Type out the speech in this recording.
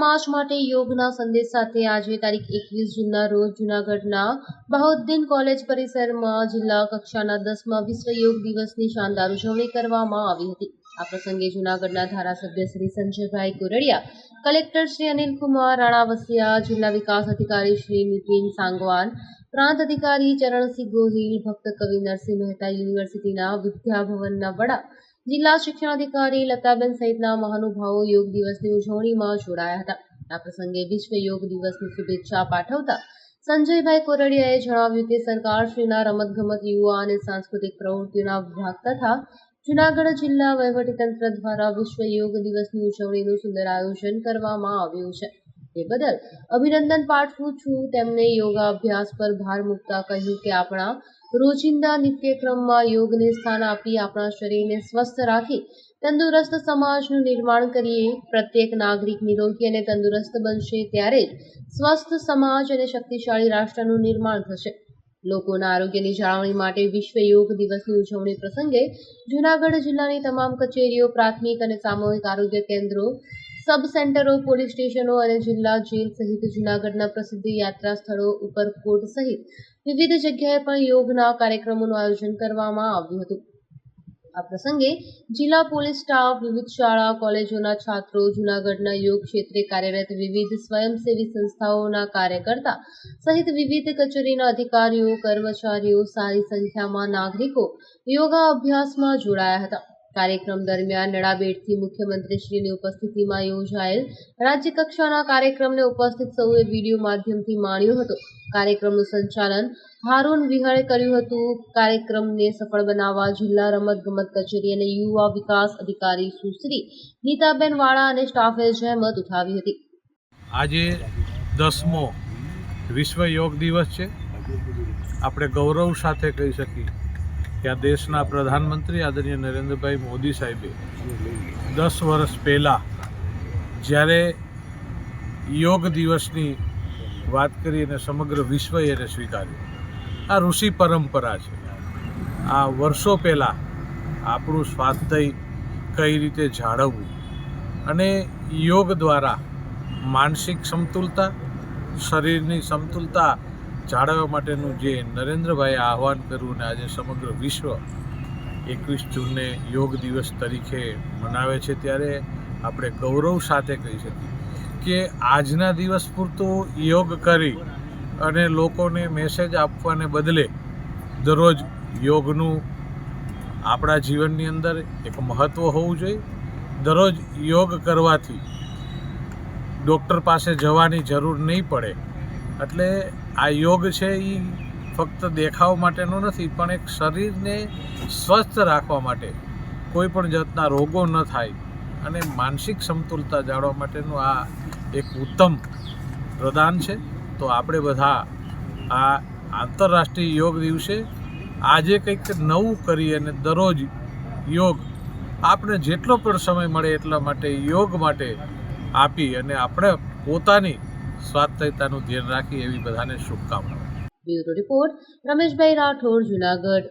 સમાજ માટે યોગના સંદેશ સાથે આજે તારીખ એકવીસ જૂનના રોજ જૂનાગઢના બહાઉદ્દીન કોલેજ પરિસરમાં જિલ્લા કક્ષાના દસમા વિશ્વ યોગ દિવસની શાનદાર ઉજવણી કરવામાં આવી હતી. આ પ્રસંગે જૂનાગઢના ધારાસભ્ય શ્રી સંજયભાઈ કોરડિયા, કલેક્ટર શ્રી અનિલકુમાર રાણાવસિયા, જિલ્લા વિકાસ અધિકારી શ્રી નીતિન સાંગવાન, પ્રાંત અધિકારી ચરણસિંહ ગોહિલ, ભક્ત કવિ નરસિંહ મહેતા યુનિવર્સિટીના વિદ્યાભવનના વડા જિલ્લા શિક્ષણાધિકારી લતાબેન સહિતના મહાનુભાવો યોગ દિવસની ઉજવણીમાં જોડાયા હતા. આ પ્રસંગે વિશ્વ યોગ દિવસની શુભેચ્છા પાઠવતા સંજયભાઈ કોરડિયાએ જણાવ્યું કે સરકારશ્રીના રમતગમત યુવા અને સાંસ્કૃતિક પ્રવૃત્તિઓના વિભાગ તથા જૂનાગઢ જિલ્લા વહીવટીતંત્ર દ્વારા વિશ્વ યોગ દિવસની ઉજવણીનું સુંદર આયોજન કરવામાં આવ્યું છે. તે બદલ અભિનંદન પાઠવું છું. તેમને યોગાભ્યાસ પર ભાર મૂકતા કહ્યું કે આપણા રોજિંદા નિત્યક્રમમાં યોગને સ્થાન આપી આપણા શરીરને સ્વસ્થ રાખી તંદુરસ્ત સમાજનું નિર્માણ કરીએ. પ્રત્યેક નાગરિક નિરોગી અને તંદુરસ્ત બનશે ત્યારે જ સ્વસ્થ સમાજ અને શક્તિશાળી રાષ્ટ્રનું નિર્માણ થશે. લોકોના આરોગ્યની જાળવણી માટે વિશ્વ યોગ દિવસની ઉજવણી પ્રસંગે જૂનાગઢ જિલ્લાની તમામ કચેરીઓ, પ્રાથમિક અને સામૂહિક આરોગ્ય કેન્દ્રો સબ સેન્ટરો, પોલીસ સ્ટેશનો અને જિલ્લા જેલ સહિત જૂનાગઢના પ્રસિદ્ધ યાત્રા સ્થળો ઉપર કોટ સહિત વિવિધ જગ્યાએ પણ યોગના કાર્યક્રમોનું આયોજન કરવામાં આવ્યું હતું. આ પ્રસંગે જિલ્લા પોલીસ સ્ટાફ, વિવિધ શાળા, કોલેજોના છાત્રો, જૂનાગઢના યોગ ક્ષેત્રે કાર્યરત વિવિધ સ્વયંસેવી સંસ્થાઓના કાર્યકર્તા સહિત વિવિધ કચેરીના અધિકારીઓ, કર્મચારીઓ, સારી સંખ્યામાં નાગરિકો યોગા અભ્યાસમાં જોડાયા હતા. કાર્યક્રમ દરમિયાન નડાબેટથી મુખ્યમંત્રીશ્રીની ઉપસ્થિતિમાં યોજાયેલ રાજ્ય કક્ષાના કાર્યક્રમને ઉપસ્થિત સૌએ વીડિયો માધ્યમથી માણ્યો હતો. કાર્યક્રમનું સંચાલન હારૂન વિહળે કર્યું હતું. કાર્યક્રમને સફળ બનાવવા જિલ્લા રમતગમત કચેરી અને યુવા વિકાસ અધિકારી સુશ્રી નીતાબેન વાળા અને સ્ટાફે જહેમત ઉઠાવી હતી. આજે દસમો વિશ્વ યોગ દિવસ છે. આપણે ગૌરવ સાથે કહી શકીએ કે આ દેશના પ્રધાનમંત્રી આદરણીય નરેન્દ્રભાઈ મોદી સાહેબે દસ વર્ષ પહેલાં જ્યારે યોગ દિવસની વાત કરી અને સમગ્ર વિશ્વએ એને સ્વીકાર્યું. આ ઋષિ પરંપરા છે. આ વર્ષો પહેલાં આપણું સ્વાસ્થ્ય કઈ રીતે જાળવવું અને યોગ દ્વારા માનસિક સમતુલતા, શરીરની સમતુલતા જાળવવા માટેનું જે નરેન્દ્રભાઈએ આહવાન કર્યું અને આજે સમગ્ર વિશ્વ એકવીસ જૂનને યોગ દિવસ તરીકે મનાવે છે ત્યારે આપણે ગૌરવ સાથે કહી શકીએ કે આજના દિવસ પૂરતું યોગ કરી અને લોકોને મેસેજ આપવાને બદલે દરરોજ યોગનું આપણા જીવનની અંદર એક મહત્ત્વ હોવું જોઈએ. દરરોજ યોગ કરવાથી ડૉક્ટર પાસે જવાની જરૂર નહીં પડે. એટલે આ યોગ છે એ ફક્ત દેખાવ માટેનો નથી, પણ એક શરીરને સ્વસ્થ રાખવા માટે કોઈ પણ જાતના રોગો ન થાય અને માનસિક સમતુલતા જાળવવા માટેનું આ એક ઉત્તમ પ્રદાન છે. તો આપણે બધા આ આંતરરાષ્ટ્રીય યોગ દિવસે આજે કંઈક નવું કરી અને દરરોજ યોગ આપણે જેટલો પણ સમય મળે એટલા માટે યોગ માટે આપી અને આપણે પોતાની સ્વાસ્થ્યતાનું ધ્યાન રાખી એવી બધાને શુભકામનાઓ. Bureau report Rameshbhai Rathod Junagadh.